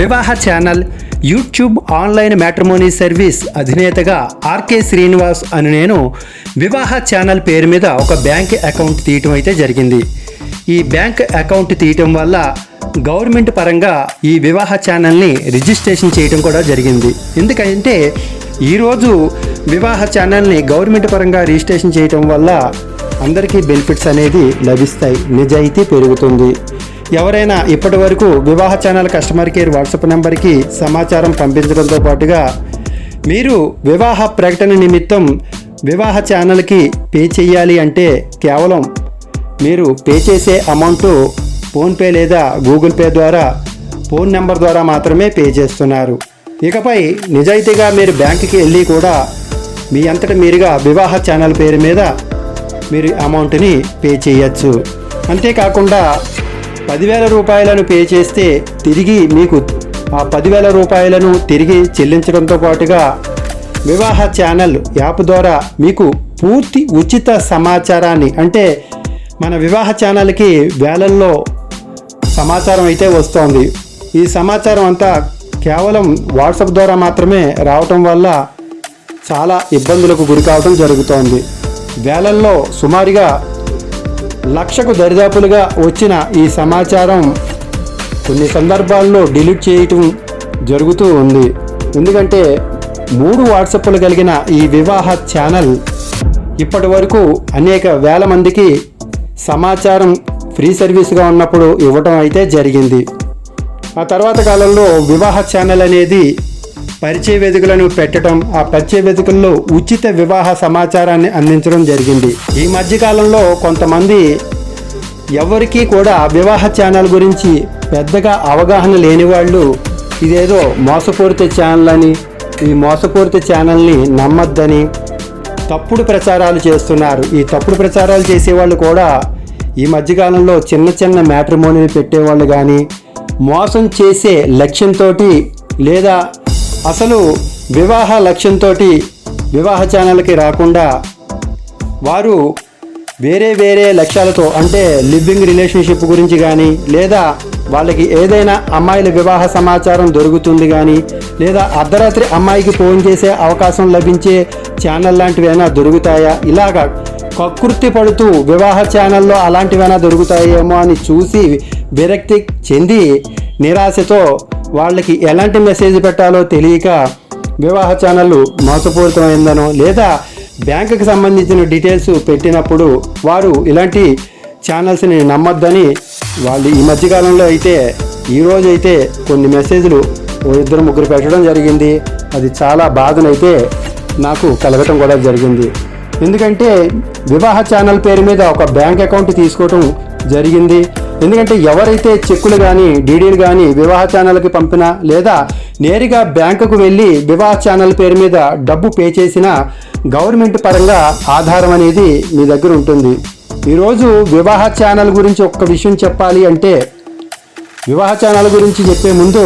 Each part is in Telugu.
వివాహ channel YouTube online matrimony service అధినేతగా RK Srinivas అని నేను వివాహ ఛానల్ పేరు మీద ఒక బ్యాంక్ అకౌంట్ తీయటం అయితే జరిగింది. ఈ బ్యాంక్ అకౌంట్ తీయటం వల్ల గవర్నమెంట్ పరంగా ఈ వివాహ ఛానల్ని రిజిస్ట్రేషన్ చేయడం కూడా జరిగింది. ఎందుకంటే ఈరోజు వివాహ ఛానల్ని గవర్నమెంట్ పరంగా రిజిస్ట్రేషన్ చేయటం వల్ల అందరికీ బెనిఫిట్స్ అనేది లభిస్తాయి. నిజాయితీ పెరుగుతుంది. ఎవరైనా ఇప్పటి వరకు వివాహ ఛానల్ కస్టమర్ కేర్ వాట్సాప్ నెంబర్కి సమాచారం పంపించడంతో పాటుగా మీరు వివాహ ప్రకటన నిమిత్తం వివాహ ఛానల్కి పే చేయాలి అంటే కేవలం మీరు పే చేసే అమౌంట్ ఫోన్పే లేదా గూగుల్ పే ద్వారా ఫోన్ నెంబర్ ద్వారా మాత్రమే పే చేస్తున్నారు. ఇకపై నిజాయితీగా మీరు బ్యాంకుకి వెళ్ళి కూడా మీ అంతట మీరుగా వివాహ ఛానల్ పేరు మీద మీరు అమౌంట్ని పే చేయొచ్చు. అంతేకాకుండా పదివేల రూపాయలను పే చేస్తే తిరిగి మీకు ఆ పదివేల రూపాయలను తిరిగి చెల్లించడంతో పాటుగా వివాహ ఛానల్ యాప్ ద్వారా మీకు పూర్తి ఉచిత సమాచారాన్ని అంటే మన వివాహ ఛానల్కి వేలల్లో సమాచారం అయితే వస్తోంది. ఈ సమాచారం అంతా కేవలం వాట్సాప్ ద్వారా మాత్రమే రావటం వల్ల చాలా ఇబ్బందులకు గురి కావడం జరుగుతోంది. వేలల్లో సుమారుగా లక్షకు దరిదాపులుగా వచ్చిన ఈ సమాచారం కొన్ని సందర్భాల్లో డిలీట్ చేయటం జరుగుతూ ఉంది. ఎందుకంటే మూడు వాట్సాప్లు కలిగిన ఈ వివాహ ఛానల్ ఇప్పటి వరకు అనేక వేల మందికి సమాచారం ఫ్రీ సర్వీస్గా ఉన్నప్పుడు ఇవ్వటం అయితే జరిగింది. ఆ తర్వాత కాలంలో వివాహ ఛానల్ అనేది పరిచయ వేదికలను పెట్టడం ఆ పరిచయ వేదికల్లో ఉచిత వివాహ సమాచారాన్ని అందించడం జరిగింది. ఈ మధ్యకాలంలో కొంతమంది ఎవరికీ కూడా వివాహ ఛానల్ గురించి పెద్దగా అవగాహన లేని వాళ్ళు ఇదేదో మోసపూరిత ఛానల్ అని ఈ మోసపూరిత ఛానల్ని నమ్మద్దని తప్పుడు ప్రచారాలు చేస్తున్నారు. ఈ తప్పుడు ప్రచారాలు చేసేవాళ్ళు కూడా ఈ మధ్యకాలంలో చిన్న చిన్న మ్యాట్రిమోనీని పెట్టేవాళ్ళు కానీ మోసం చేసే లక్ష్యంతో లేదా అసలు వివాహ లక్ష్యంతో వివాహ ఛానల్కి రాకుండా వారు వేరే వేరే లక్ష్యాలతో అంటే లివింగ్ రిలేషన్షిప్ గురించి కానీ లేదా వాళ్ళకి ఏదైనా అమ్మాయిల వివాహ సమాచారం దొరుకుతుంది కానీ లేదా అర్ధరాత్రి అమ్మాయికి ఫోన్ చేసే అవకాశం లభించే ఛానల్ లాంటివైనా దొరుకుతాయా? ఇలాగా కకృతి పడుతూ వివాహ ఛానల్లో అలాంటివైనా దొరుకుతాయేమో అని చూసి విరక్తి చెంది నిరాశతో వాళ్ళకి ఎలాంటి మెసేజ్ పెట్టాలో తెలియక వివాహ ఛానళ్ళు మోసపూరితమైందనో లేదా బ్యాంకుకి సంబంధించిన డీటెయిల్స్ పెట్టినప్పుడు వారు ఇలాంటి ఛానల్స్ని నమ్మొద్దని వాళ్ళు ఈ మధ్యకాలంలో అయితే ఈరోజు అయితే కొన్ని మెసేజ్లు ఓ ఇద్దరు ముగ్గురు పెట్టడం జరిగింది. అది చాలా బాధనైతే నాకు కలగటం కూడా జరిగింది. ఎందుకంటే వివాహ ఛానల్ పేరు మీద ఒక బ్యాంక్ అకౌంట్ తీసుకోవటం జరిగింది. ఎందుకంటే ఎవరైతే చెక్కులు కానీ డీడీలు కానీ వివాహ ఛానల్కి పంపినా లేదా నేరుగా బ్యాంకుకు వెళ్ళి వివాహ ఛానల్ పేరు మీద డబ్బు పే చేసినా గవర్నమెంట్ పరంగా ఆధారం అనేది మీ దగ్గర ఉంటుంది. ఈరోజు వివాహ ఛానల్ గురించి ఒక్క విషయం చెప్పాలి అంటే వివాహ ఛానల్ గురించి చెప్పే ముందు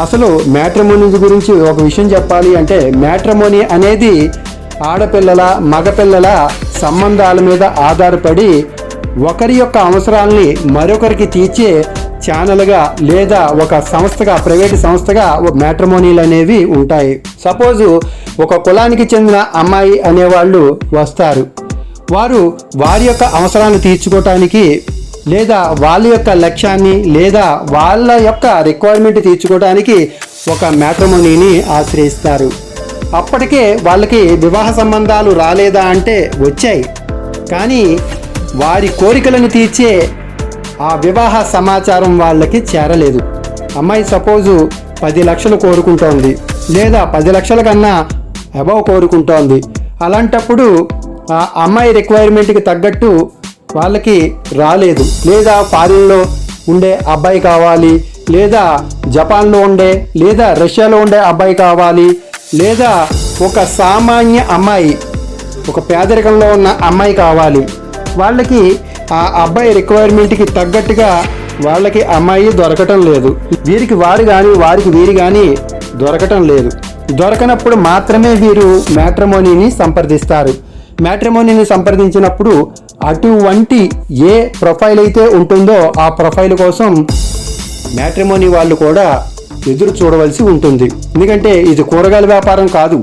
అసలు మ్యాట్రమోనీ గురించి ఒక విషయం చెప్పాలి అంటే మ్యాట్రిమోనీ అనేది ఆడపిల్లల మగపిల్లల సంబంధాల మీద ఆధారపడి ఒకరి యొక్క అవసరాల్ని మరొకరికి తీర్చే ఛానల్గా లేదా ఒక సంస్థగా ప్రైవేట్ సంస్థగా మ్యాట్రిమోనీలు అనేవి ఉంటాయి. సపోజు ఒక కులానికి చెందిన అమ్మాయి అనేవాళ్ళు వస్తారు. వారు వారి యొక్క అవసరాలను తీర్చుకోవటానికి లేదా వాళ్ళ యొక్క లక్ష్యాన్ని లేదా వాళ్ళ యొక్క రిక్వైర్మెంట్ తీర్చుకోవడానికి ఒక మ్యాట్రిమోనీని ఆశ్రయిస్తారు. అప్పటికే వాళ్ళకి వివాహ సంబంధాలు రాలేదా అంటే వచ్చాయి. కానీ వారి కోరికలను తీర్చే ఆ వివాహ సమాచారం వాళ్ళకి చేరలేదు. అమ్మాయి సపోజు పది లక్షలు కోరుకుంటోంది లేదా పది లక్షల కన్నా అబవ్ కోరుకుంటోంది. అలాంటప్పుడు ఆ అమ్మాయి రిక్వైర్మెంట్కి తగ్గట్టు వాళ్ళకి రాలేదు. లేదా ఫారిన్లో ఉండే అబ్బాయి కావాలి లేదా జపాన్లో ఉండే లేదా రష్యాలో ఉండే అబ్బాయి కావాలి లేదా ఒక సామాన్య అమ్మాయి ఒక పేదరికంలో ఉన్న అమ్మాయి కావాలి వాళ్ళకి ఆ అబ్బాయి రిక్వైర్మెంట్కి తగ్గట్టుగా వాళ్ళకి అమ్మాయి దొరకటం లేదు. వీరికి వారు కానీ వారికి వీరు కానీ దొరకటం లేదు. దొరకనప్పుడు మాత్రమే వీరు మ్యాట్రమోనీని సంప్రదిస్తారు. మ్యాట్రిమోనీని సంప్రదించినప్పుడు అటువంటి ఏ ప్రొఫైల్ అయితే ఉంటుందో ఆ ప్రొఫైల్ కోసం మ్యాట్రిమోనీ వాళ్ళు కూడా ఎదురు చూడవలసి ఉంటుంది. ఎందుకంటే ఇది కూరగాయల వ్యాపారం కాదు.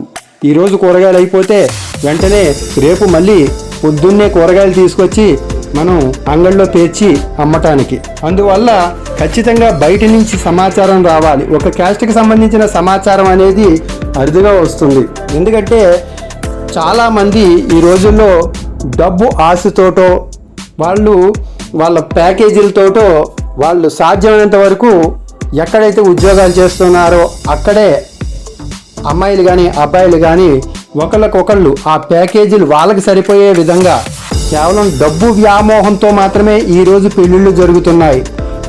ఈరోజు కూరగాయలు అయిపోతే వెంటనే రేపు మళ్ళీ పొద్దున్నే కూరగాయలు తీసుకొచ్చి మనం అంగడిలో పేర్చి అమ్మటానికి. అందువల్ల ఖచ్చితంగా బయట నుంచి సమాచారం రావాలి. ఒక క్యాస్ట్కి సంబంధించిన సమాచారం అనేది అరుదుగా వస్తుంది. ఎందుకంటే చాలామంది ఈ రోజుల్లో డబ్బు ఆశతోటో వాళ్ళు వాళ్ళ ప్యాకేజీలతోటో వాళ్ళు సాధ్యమైనంత వరకు ఎక్కడైతే ఉద్యోగాలు చేస్తున్నారో అక్కడే అమ్మాయిలు కానీ అబ్బాయిలు కానీ ఒకళ్ళకొకళ్ళు ఆ ప్యాకేజీలు వాళ్ళకి సరిపోయే విధంగా కేవలం డబ్బు వ్యామోహంతో మాత్రమే ఈరోజు పెళ్ళిళ్ళు జరుగుతున్నాయి.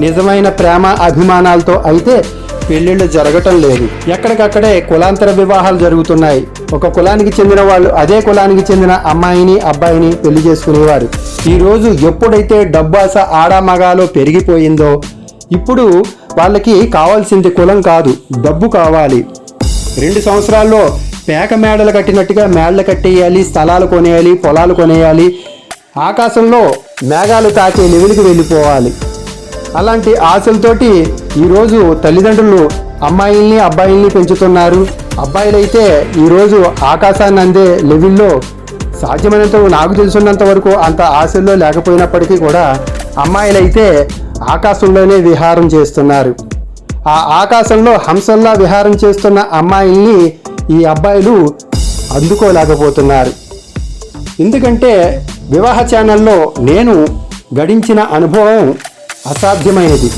నిజమైన ప్రేమ అభిమానాలతో అయితే పెళ్ళిళ్ళు జరగటం లేదు. ఎక్కడికక్కడే కులాంతర వివాహాలు జరుగుతున్నాయి. ఒక కులానికి చెందిన వాళ్ళు అదే కులానికి చెందిన అమ్మాయిని అబ్బాయిని పెళ్ళి చేసుకునేవారు. ఈరోజు ఎప్పుడైతే డబ్బు ఆశ ఆడా మగాలో పెరిగిపోయిందో ఇప్పుడు వాళ్ళకి కావాల్సింది కులం కాదు డబ్బు కావాలి. రెండు సంవత్సరాల్లో మేక మేడలు కట్టినట్టుగా మేడలు కట్టేయాలి స్థలాలు కొనేయాలి పొలాలు కొనేయాలి. ఆకాశంలో మేఘాలు తాకే లెవెల్కి వెళ్ళిపోవాలి. అలాంటి ఆశలతోటి ఈరోజు తల్లిదండ్రులు అమ్మాయిల్ని అబ్బాయిల్ని పెంచుతున్నారు. అబ్బాయిలైతే ఈరోజు ఆకాశాన్ని అందే లెవెల్లో సాధ్యమైనంత నాకు తెలుసున్నంత వరకు అంత ఆశల్లో లేకపోయినప్పటికీ కూడా అమ్మాయిలైతే ఆకాశంలోనే విహారం చేస్తున్నారు. ఆ ఆకాశంలో హంసల్లా విహారం చేస్తున్న అమ్మాయిల్ని ఈ అబ్బాయిలు అందుకోలేకపోతున్నారు. ఎందుకంటే వివాహ ఛానల్లో నేను గడించిన అనుభవం అసాధ్యమైనది.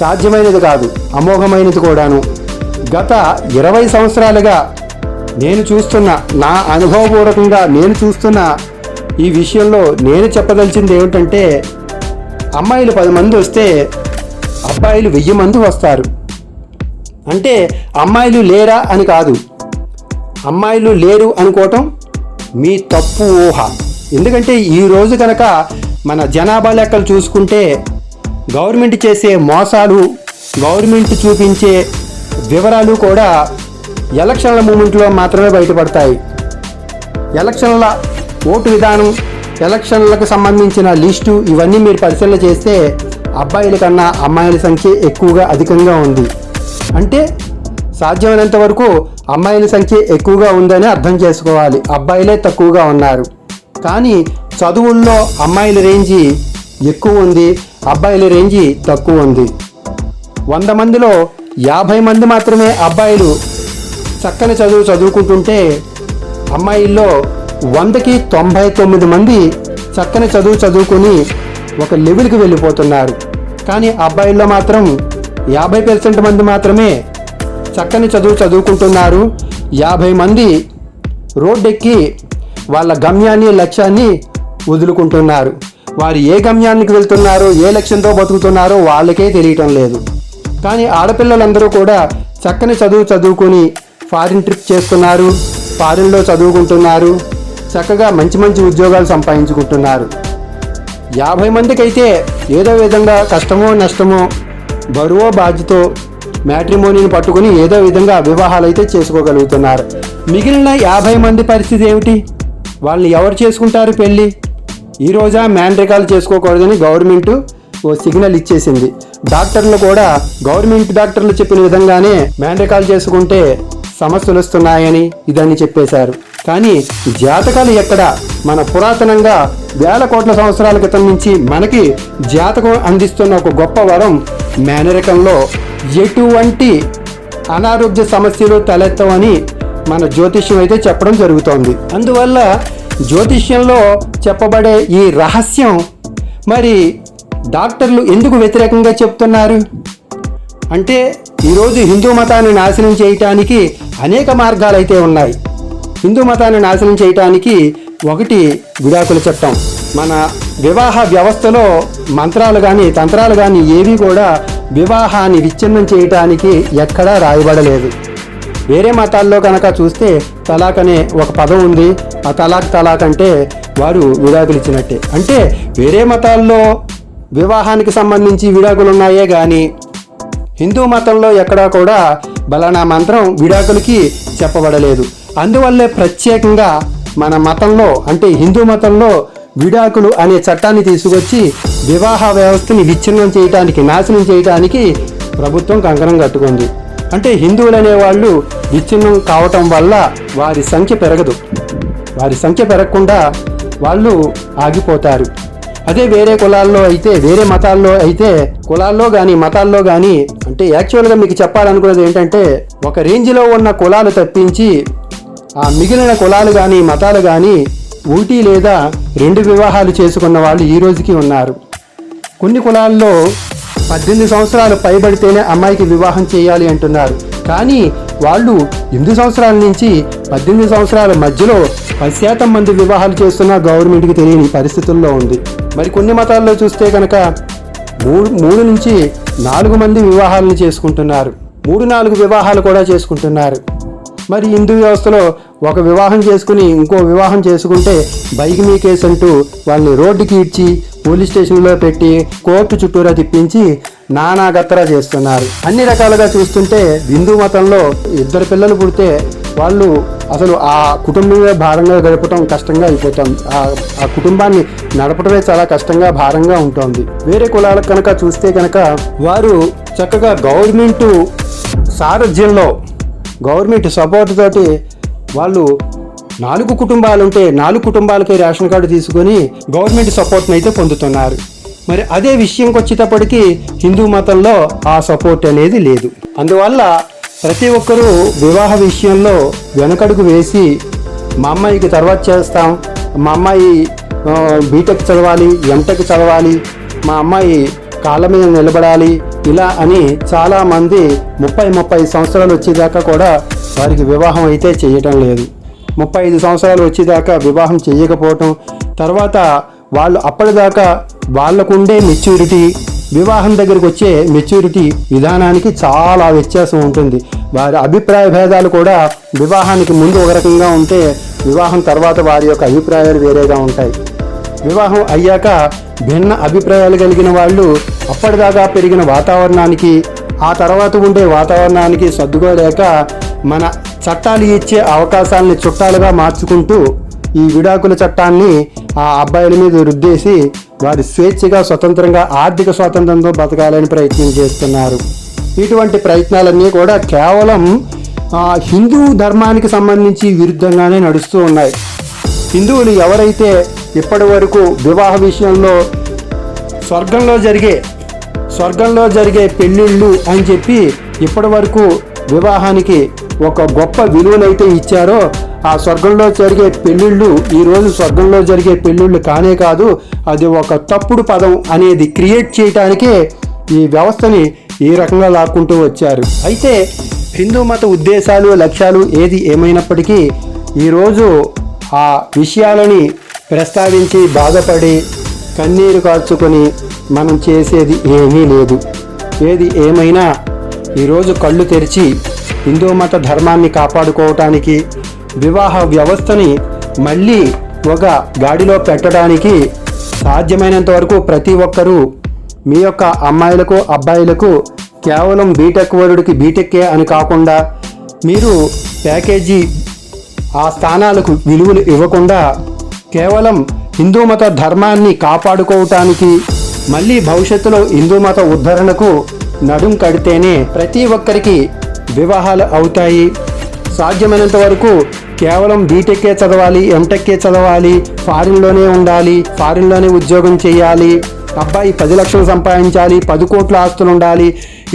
సాధ్యమైనది కాదు అమోఘమైనది కూడాను. గత ఇరవై సంవత్సరాలుగా నేను చూస్తున్న నా అనుభవపూర్వకంగా నేను చూస్తున్న ఈ విషయంలో నేను చెప్పదలిచింది ఏమిటంటే అమ్మాయిలు పది మంది వస్తే అబ్బాయిలు వెయ్యి మంది వస్తారు. అంటే అమ్మాయిలు లేరా అని కాదు అమ్మాయిలు లేరు అనుకోవటం మీ తప్పు ఊహ. ఎందుకంటే ఈ రోజు కనుక మన జనాభా లెక్కలు చూసుకుంటే గవర్నమెంట్ చేసే మోసాలు గవర్నమెంట్ చూపించే వివరాలు కూడా ఎలక్షన్ల మూమెంట్లో మాత్రమే బయటపడతాయి. ఎలక్షన్ల ఓటు విధానం ఎలక్షన్లకు సంబంధించిన లిస్టు ఇవన్నీ మీరు పరిశీలన చేస్తే అబ్బాయిల కన్నా అమ్మాయిల సంఖ్య ఎక్కువగా అధికంగా ఉంది. అంటే సాధ్యమైనంత వరకు అమ్మాయిల సంఖ్య ఎక్కువగా ఉందని అర్థం చేసుకోవాలి. అబ్బాయిలే తక్కువగా ఉన్నారు. కానీ చదువుల్లో అమ్మాయిల రేంజి ఎక్కువ ఉంది అబ్బాయిల రేంజి తక్కువ ఉంది. వంద మందిలో యాభై మంది మాత్రమే అబ్బాయిలు చక్కని చదువు చదువుకుంటుంటే అమ్మాయిల్లో వందకి తొంభై తొమ్మిది మంది చక్కని చదువు చదువుకొని ఒక లెవెల్కి వెళ్ళిపోతున్నారు. కానీ అబ్బాయిల్లో మాత్రం యాభై పర్సెంట్ మంది మాత్రమే చక్కని చదువు చదువుకుంటున్నారు. యాభై మంది రోడ్డెక్కి వాళ్ళ గమ్యాన్ని లక్ష్యాన్ని వదులుకుంటున్నారు. వారు ఏ గమ్యానికి వెళ్తున్నారో ఏ లక్ష్యంతో బతుకుతున్నారో వాళ్ళకే తెలియటం లేదు. కానీ ఆడపిల్లలందరూ కూడా చక్కని చదువు చదువుకొని ఫారిన్ ట్రిప్ చేస్తున్నారు ఫారిన్లో చదువుకుంటున్నారు చక్కగా మంచి మంచి ఉద్యోగాలు సంపాదించుకుంటున్నారు. యాభై మందికి అయితే ఏదో విధంగా కష్టమో నష్టమో బరువో బాధ్యతో మ్యాట్రిమోనీని పట్టుకుని ఏదో విధంగా వివాహాలు అయితే చేసుకోగలుగుతున్నారు. మిగిలిన యాభై మంది పరిస్థితి ఏమిటి? వాళ్ళని ఎవరు చేసుకుంటారు పెళ్ళి? ఈ రోజా మ్యాండ్రికాలు చేసుకోకూడదని గవర్నమెంట్ ఓ సిగ్నల్ ఇచ్చేసింది. డాక్టర్లు కూడా గవర్నమెంట్ డాక్టర్లు చెప్పిన విధంగానే మ్యాండ్రికాలు చేసుకుంటే సమస్యలు వస్తున్నాయని ఇదని చెప్పేశారు. కానీ జాతకాలు ఎక్కడ? మన పురాతనంగా వేల కోట్ల సంవత్సరాల క్రితం నుంచి మనకి జాతకం అందిస్తున్న ఒక గొప్ప వరం మేనరికంలో ఎటువంటి అనారోగ్య సమస్యలు తలెత్తవని మన జ్యోతిష్యం అయితే చెప్పడం జరుగుతోంది. అందువల్ల జ్యోతిష్యంలో చెప్పబడే ఈ రహస్యం మరి డాక్టర్లు ఎందుకు వ్యతిరేకంగా చెప్తున్నారు? అంటే ఈరోజు హిందూ మతాన్ని నాశనం చేయటానికి అనేక మార్గాలు అయితే ఉన్నాయి. హిందూ మతాన్ని నాశనం చేయటానికి ఒకటి విడాకుల చట్టం. మన వివాహ వ్యవస్థలో మంత్రాలు కానీ తంత్రాలు కానీ ఏవి కూడా వివాహాన్ని విచ్ఛిన్నం చేయటానికి ఎక్కడా రాయబడలేదు. వేరే మతాల్లో కనుక చూస్తే తలాక్ అనే ఒక పదం ఉంది. ఆ తలాక్ తలాక్ అంటే వారు విడాకులు ఇచ్చినట్టే. అంటే వేరే మతాల్లో వివాహానికి సంబంధించి విడాకులు ఉన్నాయే కానీ హిందూ మతంలో ఎక్కడా కూడా బలానా మంత్రం విడాకులకి చెప్పబడలేదు. అందువల్లే ప్రత్యేకంగా మన మతంలో అంటే హిందూ మతంలో విడాకులు అనే చట్టాన్ని తీసుకొచ్చి వివాహ వ్యవస్థని విచ్ఛిన్నం చేయటానికి నాశనం చేయటానికి ప్రభుత్వం కంకణం కట్టుకుంది. అంటే హిందువులు అనేవాళ్ళు విచ్ఛిన్నం కావటం వల్ల వారి సంఖ్య పెరగదు. వారి సంఖ్య పెరగకుండా వాళ్ళు ఆగిపోతారు. అదే వేరే కులాల్లో అయితే వేరే మతాల్లో అయితే కులాల్లో కానీ మతాల్లో కానీ అంటే యాక్చువల్గా మీకు చెప్పాలనుకున్నది ఏంటంటే ఒక రేంజ్లో ఉన్న కులాలు తప్పించి ఆ మిగిలిన కులాలు కానీ మతాలు కానీ ఒకటి లేదా రెండు వివాహాలు చేసుకున్న వాళ్ళు ఈ రోజుకి ఉన్నారు. కొన్ని కులాల్లో పద్దెనిమిది సంవత్సరాలు పైబడితేనే అమ్మాయికి వివాహం చేయాలి అంటున్నారు. కానీ వాళ్ళు ఎనిమిది సంవత్సరాల నుంచి పద్దెనిమిది సంవత్సరాల మధ్యలో పది శాతం మంది వివాహాలు చేస్తున్న గవర్నమెంట్కి తెలియని పరిస్థితుల్లో ఉంది. మరి కొన్ని మతాల్లో చూస్తే కనుక మూడు మూడు నుంచి నాలుగు మంది వివాహాలను చేసుకుంటున్నారు. మూడు నాలుగు వివాహాలు కూడా చేసుకుంటున్నారు. మరి హిందూ వ్యవస్థలో ఒక వివాహం చేసుకుని ఇంకో వివాహం చేసుకుంటే బైక్ మీ కేసు అంటూ వాళ్ళని రోడ్డుకి ఇడ్చి పోలీస్ స్టేషన్లో పెట్టి కోర్టు చుట్టూరా తిప్పించి నానాగత్తరా చేస్తున్నారు. అన్ని రకాలుగా చూస్తుంటే హిందూ మతంలో ఇద్దరు పిల్లలు పుడితే వాళ్ళు అసలు ఆ కుటుంబమే భారంగా గడపటం కష్టంగా అయిపోతుంది ఆ కుటుంబాన్ని నడపటమే చాలా కష్టంగా భారంగా ఉంటుంది. వేరే కులాలకు కనుక చూస్తే కనుక వారు చక్కగా గవర్నమెంట్ సారథ్యంలో గవర్నమెంట్ సపోర్ట్ తోటి వాళ్ళు నాలుగు కుటుంబాలు ఉంటే నాలుగు కుటుంబాలకే రేషన్ కార్డు తీసుకొని గవర్నమెంట్ సపోర్ట్ని అయితే పొందుతున్నారు. మరి అదే విషయంకి వచ్చేటప్పటికీ హిందూ మతంలో ఆ సపోర్ట్ అనేది లేదు. అందువల్ల ప్రతి ఒక్కరూ వివాహ విషయంలో వెనకడుగు వేసి మా అమ్మాయికి తర్వాత చేస్తాం. మా అమ్మాయి బీటెక్ చదవాలి ఎంటెక్ చదవాలి. మా అమ్మాయి కాళ్ళ మీద నిలబడాలి. ఇలా అని చాలామంది ముప్పై ముప్పై సంవత్సరాలు వచ్చేదాకా కూడా వారికి వివాహం అయితే చేయటం లేదు. ముప్పై ఐదు సంవత్సరాలు వచ్చేదాకా వివాహం చేయకపోవటం తర్వాత వాళ్ళు అప్పటిదాకా వాళ్ళకుండే మెచ్యూరిటీ వివాహం దగ్గరికి వచ్చే మెచ్యూరిటీ విధానానికి చాలా వ్యత్యాసం ఉంటుంది. వారి అభిప్రాయ భేదాలు కూడా వివాహానికి ముందు ఒక రకంగా ఉంటే వివాహం తర్వాత వారి యొక్క అభిప్రాయాలు వేరేగా ఉంటాయి. వివాహం అయ్యాక భిన్న అభిప్రాయాలు కలిగిన వాళ్ళు అప్పటిదాకా పెరిగిన వాతావరణానికి ఆ తర్వాత ఉండే వాతావరణానికి సర్దుకోలేక మన చట్టాలు ఇచ్చే అవకాశాలని చుట్టాలుగా మార్చుకుంటూ ఈ విడాకుల చట్టాన్ని ఆ అబ్బాయిల మీద రుద్దేసి వారి స్వేచ్ఛగా స్వతంత్రంగా ఆర్థిక స్వాతంత్రంతో బతకాలని ప్రయత్నం చేస్తున్నారు. ఇటువంటి ప్రయత్నాలన్నీ కూడా కేవలం హిందూ ధర్మానికి సంబంధించి విరుద్ధంగానే నడుస్తూ ఉన్నాయి. హిందువులు ఎవరైతే ఇప్పటి వరకు వివాహ విషయంలో స్వర్గంలో జరిగే స్వర్గంలో జరిగే పెళ్ళిళ్ళు అని చెప్పి ఇప్పటి వరకు వివాహానికి ఒక గొప్ప విలువలైతే ఇచ్చారో ఆ స్వర్గంలో జరిగే పెళ్ళిళ్ళు ఈరోజు స్వర్గంలో జరిగే పెళ్ళిళ్ళు కానే కాదు అది ఒక తప్పుడు పదం అనేది క్రియేట్ చేయటానికే ఈ వ్యవస్థని ఈ రకంగా లాక్కుంటూ వచ్చారు. అయితే హిందూ మత ఉద్దేశాలు లక్ష్యాలు ఏది ఏమైనప్పటికీ ఈరోజు ఆ విషయాలని ప్రస్తావించి బాధపడి కన్నీరు కార్చుకొని మనం చేసేది ఏమీ లేదు. ఏది ఏమైనా ఈరోజు కళ్ళు తెరిచి హిందూ మత ధర్మాన్ని కాపాడుకోవటానికి వివాహ వ్యవస్థని మళ్ళీ ఒక గాడిలో పెట్టడానికి సాధ్యమైనంత వరకు ప్రతి ఒక్కరూ మీ యొక్క అమ్మాయిలకు అబ్బాయిలకు కేవలం బీటెక్ వరుడికి బీటెక్కే అని కాకుండా మీరు ప్యాకేజీ ఆ స్థానాలకు విలువలు ఇవ్వకుండా కేవలం హిందూ మత ధర్మాన్ని కాపాడుకోవటానికి మళ్ళీ భవిష్యత్తులో హిందూ మత ఉద్ధరణకు నడుం కడితేనే ప్రతి ఒక్కరికి వివాహాలు అవుతాయి. సాధ్యమైనంత వరకు కేవలం బీటెక్కే చదవాలి ఎంటెక్కే చదవాలి ఫారిన్లోనే ఉండాలి ఫారిన్లోనే ఉద్యోగం చేయాలి. అబ్బాయి పది లక్షలు సంపాదించాలి పది కోట్ల ఆస్తులు ఉండాలి.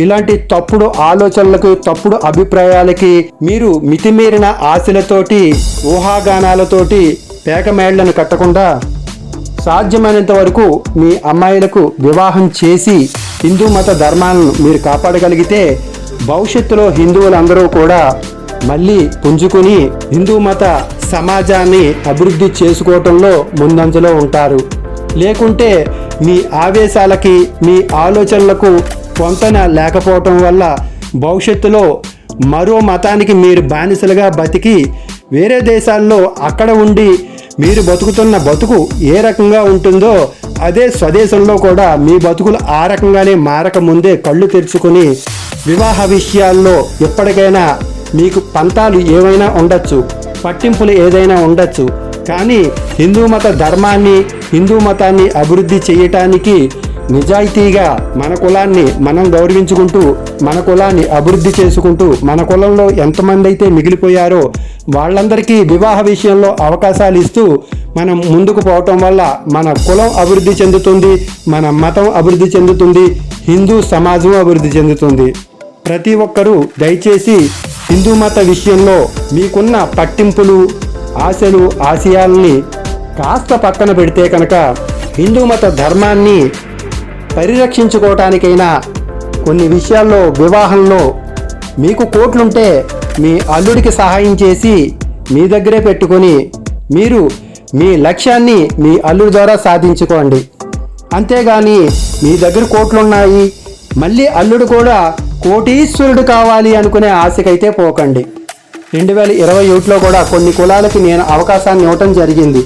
ఇలాంటి తప్పుడు ఆలోచనలకు తప్పుడు అభిప్రాయాలకి మీరు మితిమీరిన ఆశలతోటి ఊహాగానాలతోటి పేకమేళ్ళను కట్టకుండా సాధ్యమైనంత వరకు మీ అమ్మాయిలకు వివాహం చేసి హిందూ మత ధర్మాలను మీరు కాపాడగలిగితే భవిష్యత్తులో హిందువులందరూ కూడా మళ్ళీ పుంజుకుని హిందూ మత సమాజాన్ని అభివృద్ధి చేసుకోవటంలో ముందంజలో ఉంటారు. లేకుంటే మీ ఆవేశాలకి మీ ఆలోచనలకు పొంతన లేకపోవటం వల్ల భవిష్యత్తులో మరో మతానికి మీరు బానిసలుగా బతికి వేరే దేశాల్లో అక్కడ ఉండి మీరు బతుకుతున్న బతుకు ఏ రకంగా ఉంటుందో అదే స్వదేశంలో కూడా మీ బతుకులు ఆ రకంగానే మారక ముందే కళ్ళు తెరుచుకొని వివాహ విషయాల్లో ఎప్పటికైనా మీకు పంతాలు ఏవైనా ఉండొచ్చు పట్టింపులు ఏదైనా ఉండొచ్చు కానీ హిందూ మత ధర్మాన్ని హిందూ మతాన్ని అభివృద్ధి చేయటానికి నిజాయితీగా మన కులాన్ని మనం గౌరవించుకుంటూ మన కులాన్ని అభివృద్ధి చేసుకుంటూ మన కులంలో ఎంతమంది అయితే మిగిలిపోయారో వాళ్ళందరికీ వివాహ విషయంలో అవకాశాలు ఇస్తూ మనం ముందుకు పోవటం వల్ల మన కులం అభివృద్ధి చెందుతుంది మన మతం అభివృద్ధి చెందుతుంది హిందూ సమాజం అభివృద్ధి చెందుతుంది. ప్రతి ఒక్కరూ దయచేసి హిందూ మత విషయంలో మీకున్న పట్టింపులు ఆశలు ఆశయాల్ని కాస్త పక్కన పెడితే కనుక హిందూ మత ధర్మాన్ని పరిరక్షించుకోవటానికైనా కొన్ని విషయాల్లో వివాహంలో మీకు కోట్లుంటే మీ అల్లుడికి సహాయం చేసి మీ దగ్గరే పెట్టుకొని మీరు మీ లక్ష్యాన్ని మీ అల్లుడి ద్వారా సాధించుకోండి. అంతేగాని మీ దగ్గర కోట్లున్నాయి మళ్ళీ అల్లుడు కూడా కోటీశ్వరుడు కావాలి అనుకునే ఆశకైతే పోకండి. రెండు వేల ఇరవై ఒకటిలో కూడా కొన్ని కులాలకి నేను అవకాశాన్ని ఇవ్వటం జరిగింది.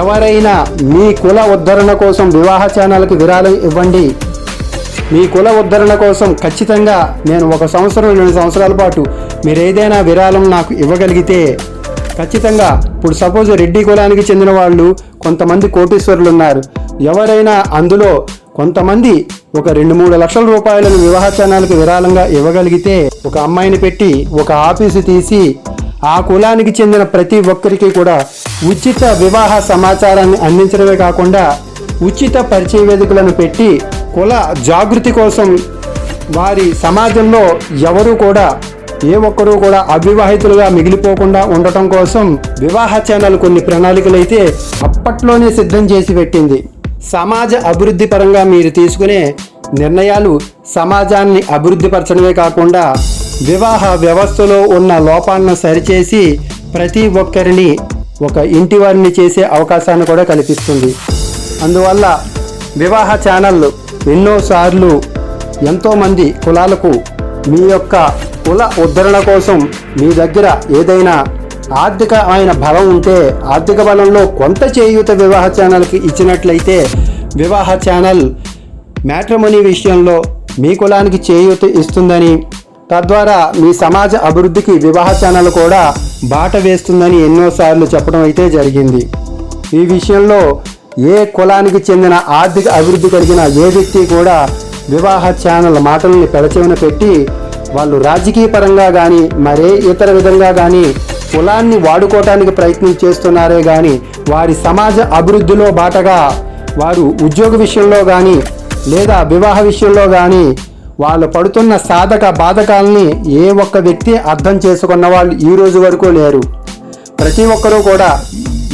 ఎవరైనా మీ కుల ఉద్ధరణ కోసం వివాహ ఛానల్కి విరాళం ఇవ్వండి. మీ కుల ఉద్ధరణ కోసం ఖచ్చితంగా నేను ఒక సంవత్సరం రెండు సంవత్సరాల పాటు మీరు ఏదైనా విరాళం నాకు ఇవ్వగలిగితే ఖచ్చితంగా ఇప్పుడు సపోజ్ రెడ్డి కులానికి చెందిన వాళ్ళు కొంతమంది కోటీశ్వరులు ఉన్నారు. ఎవరైనా అందులో కొంతమంది ఒక రెండు మూడు లక్షల రూపాయలను వివాహ ఛానల్కి విరాళంగా ఇవ్వగలిగితే ఒక అమ్మాయిని పెట్టి ఒక ఆఫీసు తీసి ఆ కులానికి చెందిన ప్రతి ఒక్కరికి కూడా ఉచిత వివాహ సమాచారాన్ని అందించడమే కాకుండా ఉచిత పరిచయ వేదికలను పెట్టి కుల జాగృతి కోసం వారి సమాజంలో ఎవరు కూడా ఏ ఒక్కరూ కూడా అవివాహితులుగా మిగిలిపోకుండా ఉండటం కోసం వివాహ ఛానల్ కొన్ని ప్రణాళికలు అయితే అప్పట్లోనే సిద్ధం చేసి పెట్టింది. సమాజ అభివృద్ధి పరంగా మీరు తీసుకునే నిర్ణయాలు సమాజాన్ని అభివృద్ధిపరచడమే కాకుండా వివాహ వ్యవస్థలో ఉన్న లోపాలను సరిచేసి ప్రతి ఒక్కరిని ఒక ఇంటి వారిని చేసే అవకాశాన్ని కూడా కల్పిస్తుంది. అందువల్ల వివాహ ఛానల్ ఎన్నోసార్లు ఎంతోమంది కులాలకు మీ యొక్క కుల ఉద్ధరణ కోసం మీ దగ్గర ఏదైనా ఆర్థిక ఆయన బలం ఉంటే ఆర్థిక బలంలో కొంత చేయూత వివాహ ఛానల్కి ఇచ్చినట్లయితే వివాహ ఛానల్ మ్యాట్రిమోనీ విషయంలో మీ కులానికి చేయూత ఇస్తుందని తద్వారా మీ సమాజ అభివృద్ధికి వివాహ ఛానల్ కూడా బాట వేస్తుందని ఎన్నోసార్లు చెప్పడం అయితే జరిగింది. ఈ విషయంలో ఏ కులానికి చెందిన ఆర్థిక అభివృద్ధి కలిగిన ఏ వ్యక్తి కూడా వివాహ ఛానల్ మాటల్ని పెడచెవిన పెట్టి వాళ్ళు రాజకీయ పరంగా కానీ మరే ఇతర విధంగా కానీ కులాన్ని వాడుకోవటానికి ప్రయత్నం చేస్తున్నారే కానీ వారి సమాజ అభివృద్ధిలో బాటగా వారు ఉద్యోగ విషయంలో కానీ లేదా వివాహ విషయంలో కానీ వాళ్ళు పడుతున్న సాధక బాధకాలని ఏ ఒక్క వ్యక్తి అర్థం చేసుకున్న వాళ్ళు ఈ రోజు వరకు లేరు. ప్రతి ఒక్కరూ కూడా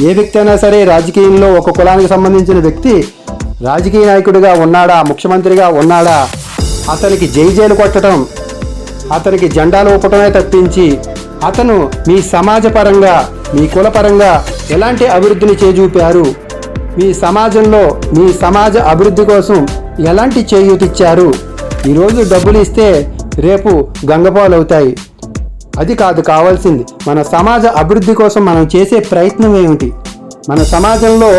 ఏ వ్యక్తి అయినా సరే రాజకీయంలో ఒక కులానికి సంబంధించిన వ్యక్తి రాజకీయ నాయకుడిగా ఉన్నాడా ముఖ్యమంత్రిగా ఉన్నాడా అతనికి జైజేలు కొట్టడం అతనికి జెండాలు ఊపటమే తప్పించి అతను మీ సమాజపరంగా మీ కులపరంగా ఎలాంటి అభివృద్ధిని చేజూపారు? మీ సమాజంలో మీ సమాజ అభివృద్ధి కోసం ఎలాంటి చేయూతిచ్చారు? ఈరోజు డబ్బులు ఇస్తే రేపు గంగపోలవుతాయి. అది కాదు కావాల్సింది మన సమాజ అభివృద్ధి కోసం మనం చేసే ప్రయత్నం ఏమిటి? మన సమాజంలో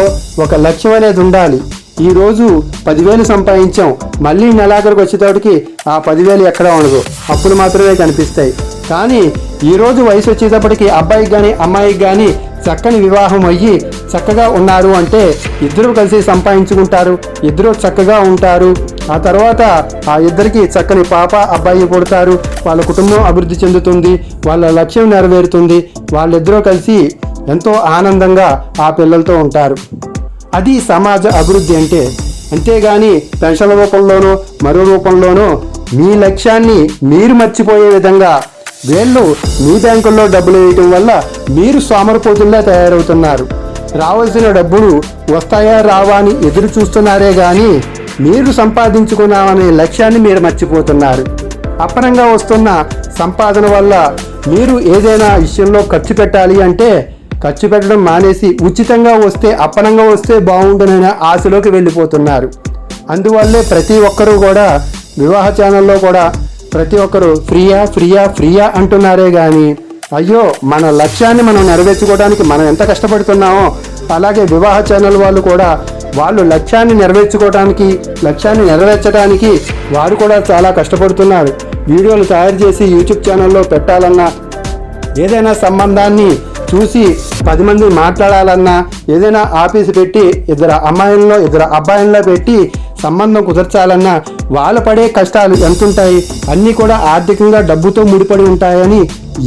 ఒక లక్ష్యం అనేది ఉండాలి. ఈరోజు పదివేలు సంపాదించాం మళ్ళీ నెలాఖరికి వచ్చేటప్పటికి ఆ పదివేలు ఎక్కడ ఉండదు అప్పులు మాత్రమే కనిపిస్తాయి. కానీ ఈరోజు వయసు వచ్చేటప్పటికి అబ్బాయికి కానీ అమ్మాయికి కానీ చక్కని వివాహం అయ్యి చక్కగా ఉన్నారు అంటే ఇద్దరు కలిసి సంపాదించుకుంటారు. ఇద్దరు చక్కగా ఉంటారు. ఆ తర్వాత ఆ ఇద్దరికి చక్కని పాప అబ్బాయి పుడతారు. వాళ్ళ కుటుంబం అభివృద్ధి చెందుతుంది. వాళ్ళ లక్ష్యం నెరవేరుతుంది. వాళ్ళిద్దరూ కలిసి ఎంతో ఆనందంగా ఆ పిల్లలతో ఉంటారు. అది సమాజ అభివృద్ధి అంటే అంతేగాని పెన్షన్ల రూపంలోనో మరో రూపంలోనో మీ లక్ష్యాన్ని మీరు మర్చిపోయే విధంగా వీళ్ళు మీ బ్యాంకుల్లో డబ్బులు వేయటం వల్ల మీరు సోమరపోతుల్లా తయారవుతున్నారు. రావాల్సిన డబ్బులు వస్తాయా రావా అని ఎదురు చూస్తున్నారే కానీ మీరు సంపాదించుకున్నామనే లక్ష్యాన్ని మీరు మర్చిపోతున్నారు. అపరంగా వస్తున్న సంపాదన వల్ల మీరు ఏదైనా విషయంలో ఖర్చు పెట్టాలి అంటే ఖర్చు పెట్టడం మానేసి ఉచితంగా వస్తే అప్పనంగా వస్తే బాగుంటుందనే ఆశలోకి వెళ్ళిపోతున్నారు. అందువల్లే ప్రతి ఒక్కరూ కూడా వివాహ ఛానల్లో కూడా ప్రతి ఒక్కరు ఫ్రీయా ఫ్రీయా ఫ్రీయా అంటున్నారే కానీ అయ్యో మన లక్ష్యాన్ని మనం నెరవేర్చుకోవడానికి మనం ఎంత కష్టపడుతున్నామో అలాగే వివాహ ఛానల్ వాళ్ళు కూడా వాళ్ళు లక్ష్యాన్ని నెరవేర్చుకోవడానికి లక్ష్యాన్ని నెరవేర్చడానికి వారు కూడా చాలా కష్టపడుతున్నారు. వీడియోలు తయారు చేసి యూట్యూబ్ ఛానల్లో పెట్టాలన్నా ఏదైనా సంబంధాన్ని చూసి పది మంది మాట్లాడాలన్నా ఏదైనా ఆఫీస్ పెట్టి ఇద్దరు అమ్మాయిల్లో ఇద్దరు అబ్బాయిల్లో పెట్టి సంబంధం కుదర్చాలన్నా వాళ్ళు పడే కష్టాలు ఎంతుంటాయి? అన్నీ కూడా ఆర్థికంగా డబ్బుతో ముడిపడి ఉంటాయని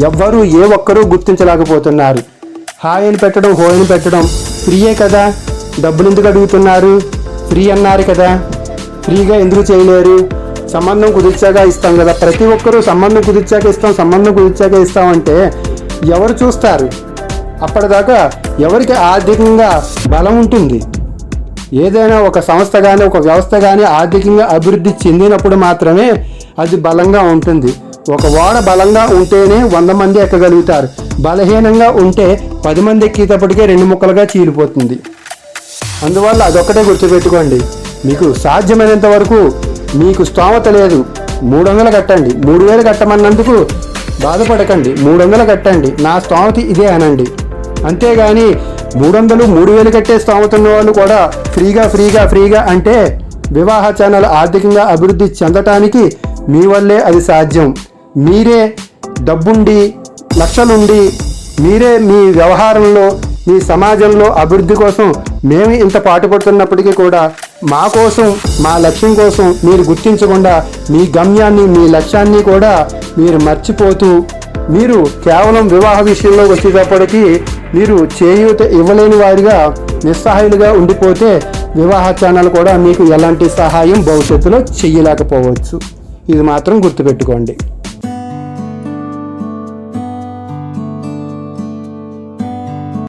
ఎవ్వరూ ఏ ఒక్కరూ గుర్తించలేకపోతున్నారు. హాయిని పెట్టడం హోయని పెట్టడం ఫ్రీయే కదా? డబ్బులు ఎందుకు అడుగుతున్నారు? ఫ్రీ అన్నారు కదా? ఫ్రీగా ఎందుకు చేయలేరు? సంబంధం కుదిర్చాక ఇస్తాం కదా? ప్రతి ఒక్కరూ సంబంధం కుదిర్చాక ఇస్తాం సంబంధం కుదిర్చాక ఇస్తాం అంటే ఎవరు చూస్తారు? అప్పటిదాకా ఎవరికి ఆర్థికంగా బలం ఉంటుంది? ఏదైనా ఒక సంస్థ కానీ ఒక వ్యవస్థ కానీ ఆర్థికంగా అభివృద్ధి చెందినప్పుడు మాత్రమే అది బలంగా ఉంటుంది. ఒక ఓడ బలంగా ఉంటేనే వంద మంది ఎక్కగలుగుతారు. బలహీనంగా ఉంటే పది మంది ఎక్కేటప్పటికే రెండు ముక్కలుగా చీలిపోతుంది. అందువల్ల అదొక్కటే గుర్తుపెట్టుకోండి. మీకు సాధ్యమైనంత వరకు మీకు స్తోమత లేదు. మూడు వందలు కట్టండి. మూడు వేలు కట్టమన్నందుకు బాధపడకండి. మూడు వందలు కట్టండి. నా స్తోమత ఇదే అనండి. అంతేగాని మూడు వందలు మూడు వేలు కట్టే స్తోమత వాళ్ళు కూడా ఫ్రీగా ఫ్రీగా ఫ్రీగా అంటే వివాహ ఛానల్ ఆర్థికంగా అభివృద్ధి చెందటానికి మీ వల్లే అది సాధ్యం. మీరే డబ్బుండి లక్షలుండి మీరే మీ వ్యవహారంలో మీ సమాజంలో అభివృద్ధి కోసం మేము ఇంత పాటుపడుతున్నప్పటికీ కూడా మా కోసం మా లక్ష్యం కోసం మీరు గుర్తించకుండా మీ గమ్యాన్ని మీ లక్ష్యాన్ని కూడా మీరు మర్చిపోతూ మీరు కేవలం వివాహ విషయంలో వచ్చేటప్పటికీ మీరు చేయూత ఇవ్వలేని వారిగా నిస్సహాయులుగా ఉండిపోతే వివాహ ఛానల్ కూడా మీకు ఎలాంటి సహాయం భవిష్యత్తులో చెయ్యలేకపోవచ్చు. ఇది మాత్రం గుర్తుపెట్టుకోండి.